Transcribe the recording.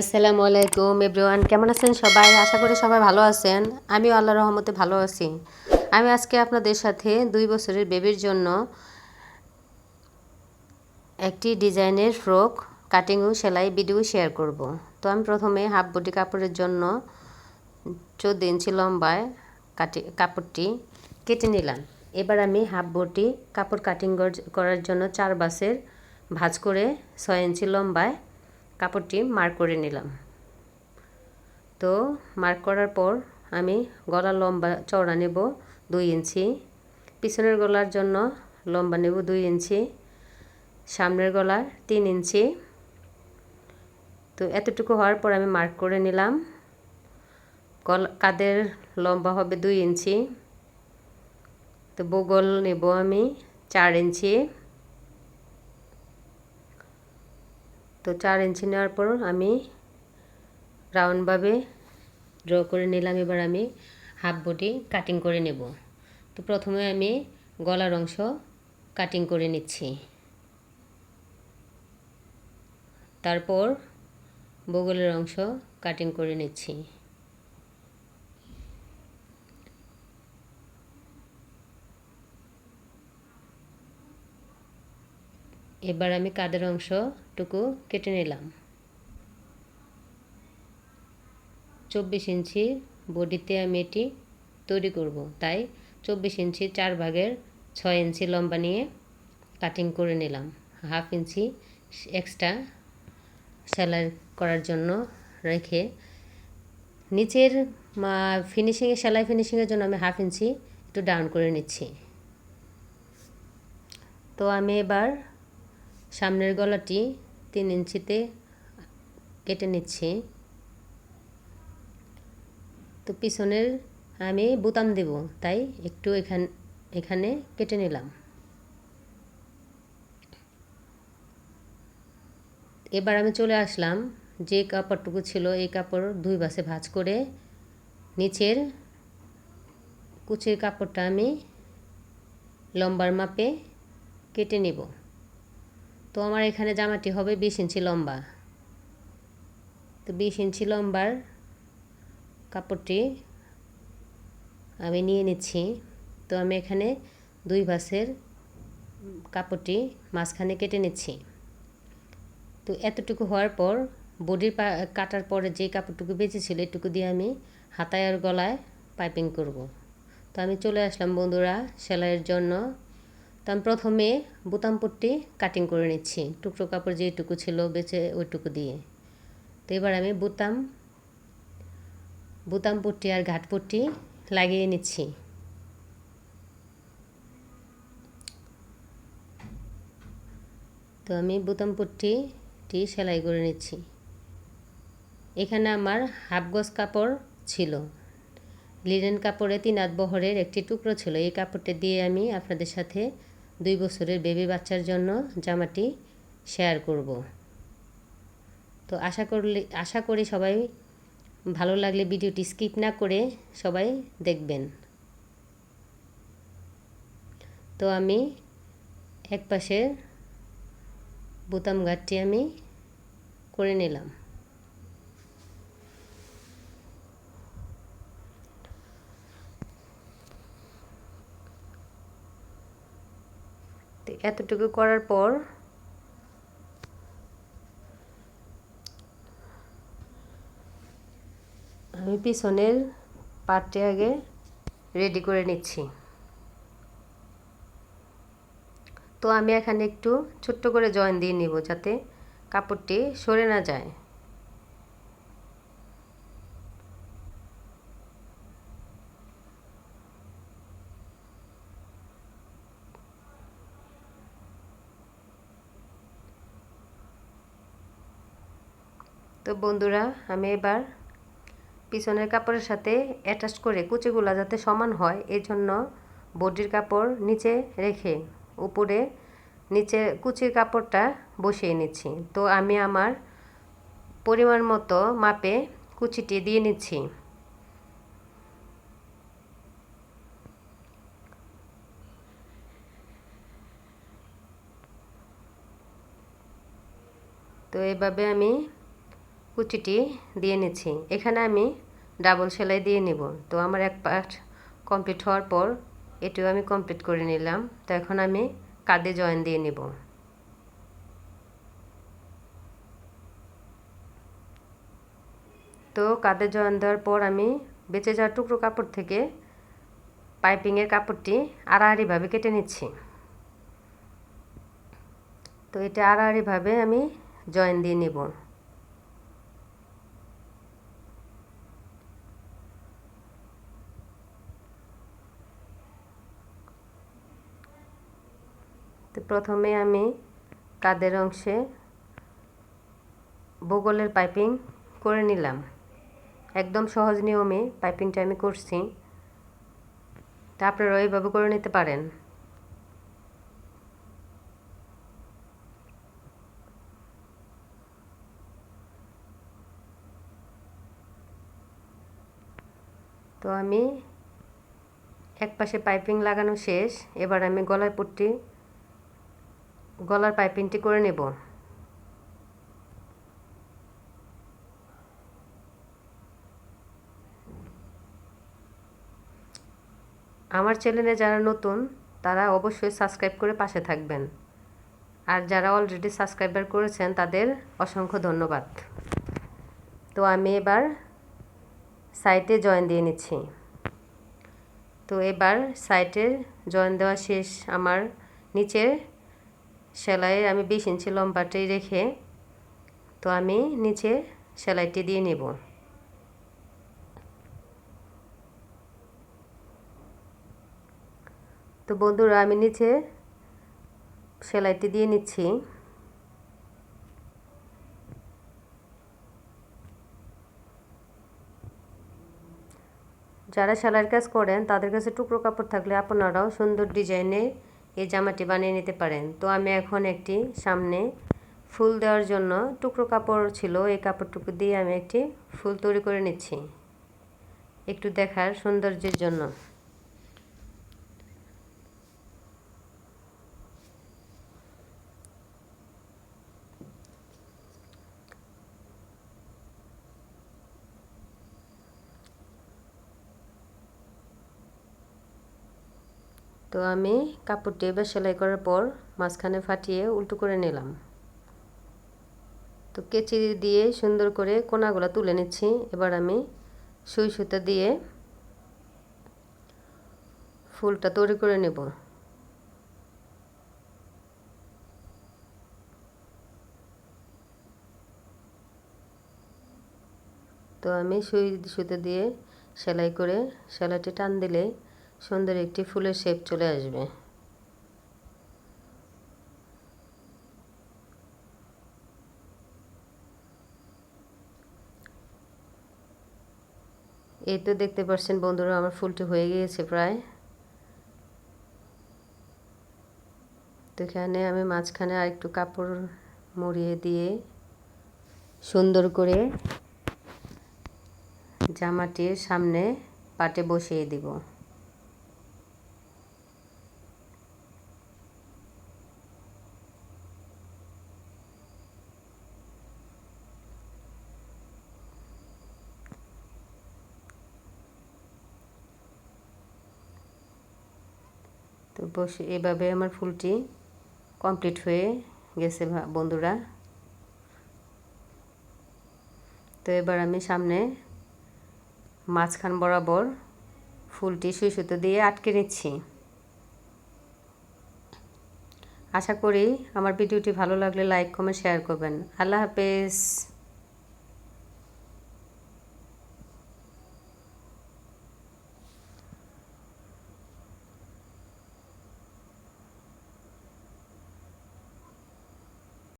আসসালামু আলাইকুম এভরিওয়ান কেমন আছেন সবাই? আশা করি সবাই ভালো আছেন। আমিও আল্লাহ রহমতে ভালো আছি। আমি আজকে আপনাদের সাথে দুই বছরের বেবির জন্য একটি ডিজাইনের ফ্রক কাটিং ও সেলাই ভিডিও শেয়ার করব। তো আমি প্রথমে হাফ বডি কাপড়ের জন্য চোদ্দ ইঞ্চি লম্বায় কাটি কাপড়টি কেটে নিলাম। এবার আমি হাফ বডি কাপড় কাটিং করার জন্য চার বাসের ভাজ করে ছয় ইঞ্চি লম্বায় কাপড়টি মার্ক করে নিলাম। তো মার্ক করার পর আমি গলার লম্বা চওড়া নেব দুই ইঞ্চি, পিছনের গলার জন্য লম্বা নেব দুই ইঞ্চি, সামনের গলার তিন ইঞ্চি। তো এতটুকু হওয়ার পর আমি মার্ক করে নিলাম। গলা, কাদের লম্বা হবে দুই ইঞ্চি। তো বগল নেব আমি চার ইঞ্চি। তো চার ইঞ্চি নেওয়ার পর আমি রাউন্ডভাবে ড্র করে নিলাম। এবার আমি হাফ বডি কাটিং করে নেব। তো প্রথমে আমি গলার অংশ কাটিং করে নিচ্ছি। তারপর বগলের অংশ কাটিং করে নিচ্ছি। এবার আমি কাদের অংশটুকু কেটে নিলাম। চব্বিশ ইঞ্চি বডিতে আমি এটি তৈরি করব। তাই চব্বিশ ইঞ্চি চার ভাগের ছয় ইঞ্চি লম্বা নিয়ে কাটিং করে নিলাম। হাফ ইঞ্চি এক্সট্রা সেলাই করার জন্য রেখে নিচের ফিনিশিংয়ে সেলাই ফিনিশিংয়ের জন্য আমি হাফ ইঞ্চি একটু ডাউন করে নিচ্ছি। তো আমি এবার সামনের গলাটি তিন ইঞ্চিতে কেটে নিচ্ছি। তো পিছনের আমি বোতাম দেব, তাই একটু এখান, এখানে কেটে নিলাম। এবার আমি চলে আসলাম, যে কাপড়টুকু ছিল এই কাপড় দুই বাসে ভাঁজ করে নিচের কুচির কাপড়টা আমি লম্বার মাপে কেটে নেব। তো আমার এখানে জামাটি হবে বিশ ইঞ্চি লম্বা। তো বিশ ইঞ্চি লম্বার কাপড়টি আমি নিয়ে নিচ্ছি। তো আমি এখানে দুই ভাসের কাপড়টি মাঝখানে কেটে নিচ্ছি। তো এতটুকু হওয়ার পর বডির কাটার পরে যে কাপড়টুকু বেঁচেছিল এটুকু দিয়ে আমি হাতায় আর গলায় পাইপিং করব। তো আমি চলে আসলাম বন্ধুরা সেলাইয়ের জন্য। তো আমি প্রথমে বোতাম পট্টি কাটিং করে নিচ্ছি। টুকরো কাপড় যেটুকু ছিল বেঁচে ওইটুকু দিয়ে। তো এবার আমি বোতাম বোতাম পট্টি আর ঘাট পট্টি লাগিয়ে নিচ্ছি। তো আমি বোতাম পট্টিটি সেলাই করে নিচ্ছি। এখানে আমার হাফ গজ কাপড় ছিল। লিনেন কাপড়ে তিন আধ বহরের একটি টুকরো ছিল। এই কাপড়টি দিয়ে আমি আপনাদের সাথে দুই বছরের বেবি বাচ্চার জন্য জামাটি শেয়ার করব। তো আশা করলে, আশা করি সবাই ভালো লাগলে ভিডিওটি স্কিপ না করে সবাই দেখবেন। তো আমি এক পাশের বোতাম ঘাটটি আমি করে নিলাম। এতটুকু করার পর আমি পিছনের পাটটি আগে রেডি করে নিচ্ছি। তো আমি এখানে একটু ছোট্ট করে জয়েন দিয়ে নিব যাতে কাপড়টি সরে না যায়। তো বন্ধুরা, আমি এবার পিছনের কাপড়ের সাথে অ্যাটাচ করে কুচিগুলা যাতে সমান হয় এই জন্য বডির কাপড় নিচে রেখে উপরে নিচে কুচির কাপড়টা বসিয়ে নিচ্ছি। তো আমি আমার পরিমাণ মতো মাপে কুচিটি দিয়ে নিচ্ছি। তো এভাবে আমি কুচিটি দিয়ে নিচ্ছি। এখানে আমি ডাবল সেলাই দিয়ে নিব। তো আমার এক পার্ট কমপ্লিট হওয়ার পর এটিও আমি কমপ্লিট করে নিলাম। তো এখন আমি কাঁধে জয়েন দিয়ে নিব। তো কাঁধে জয়েন দেওয়ার পর আমি বেঁচে যাওয়া টুকরো কাপড় থেকে পাইপিংয়ের কাপড়টি আড়াআড়িভাবে কেটে নিচ্ছি। তো এটা আড়াআড়িভাবে আমি জয়েন দিয়ে নেব। তো প্রথমে আমি কাদের অংশে বগলের পাইপিং করে নিলাম। একদম সহজ নিয়মে পাইপিংটা আমি করছি। তা আপনারা এইভাবে করে নিতে পারেন। তো আমি এক পাশে পাইপিং লাগানো শেষ। এবার আমি গলায় পট্টি গলার পাইপিংটি করে নেব। আমার চ্যানেলে যারা নতুন, তারা অবশ্যই সাবস্ক্রাইব করে পাশে থাকবেন। আর যারা অলরেডি সাবস্ক্রাইবার করেছেন, তাদের অসংখ্য ধন্যবাদ। তো আমি এবার সাইটে জয়েন দিয়ে নিচ্ছি। তো এবার সাইটে জয়েন দেওয়া শেষ। আমার নিচের সেলাইয়ের আমি বিশ ইঞ্চি লম্বাটি রেখে তো আমি নিচে সেলাইটি দিয়ে নেব। তো বন্ধুরা, আমি নিচে সেলাইটি দিয়ে নিচ্ছি। যারা সেলাইয়ের কাজ করেন, তাদের কাছে টুকরো কাপড় থাকলে আপনারাও সুন্দর ডিজাইনে এই জামাটি বানিয়ে নিতে পারেন। তো আমি এখন একটি সামনে ফুল দেওয়ার জন্য টুকরো কাপড় ছিল, এই কাপড়টুকু দিয়ে আমি একটি ফুল তৈরি করে নিচ্ছি। একটু দেখার সৌন্দর্যের জন্য। তো আমি কাপড়টি এবার সেলাই করার পর মাঝখানে ফাটিয়ে উল্টো করে নিলাম। তো কেচি দিয়ে সুন্দর করে কোনাগুলো তুলে নিচ্ছি। এবার আমি সুই সুতা দিয়ে ফুলটা তৈরি করে নেব। তো আমি সুই সুতো দিয়ে সেলাই করে সেলাইটি টান দিলে সুন্দর একটি ফুলের শেপ চলে আসবে। এই তো দেখতে পাচ্ছেন বন্ধুরা, আমার ফুলটি হয়ে গিয়েছে প্রায়। তো এখানে আমি মাঝখানে আর একটু কাপড় মুড়িয়ে দিয়ে সুন্দর করে জামাটির সামনে পাটে বসিয়ে দিব। তো বসে, এভাবে আমার ফুলটি কমপ্লিট হয়ে গেছে বন্ধুরা। তো এবার আমি সামনে মাঝখান বরাবর ফুলটি সুই সুতো দিয়ে আটকে নিচ্ছি। আশা করি আমার ভিডিওটি ভালো লাগলে লাইক কমেন্ট শেয়ার করবেন। আল্লাহ হাফেজ।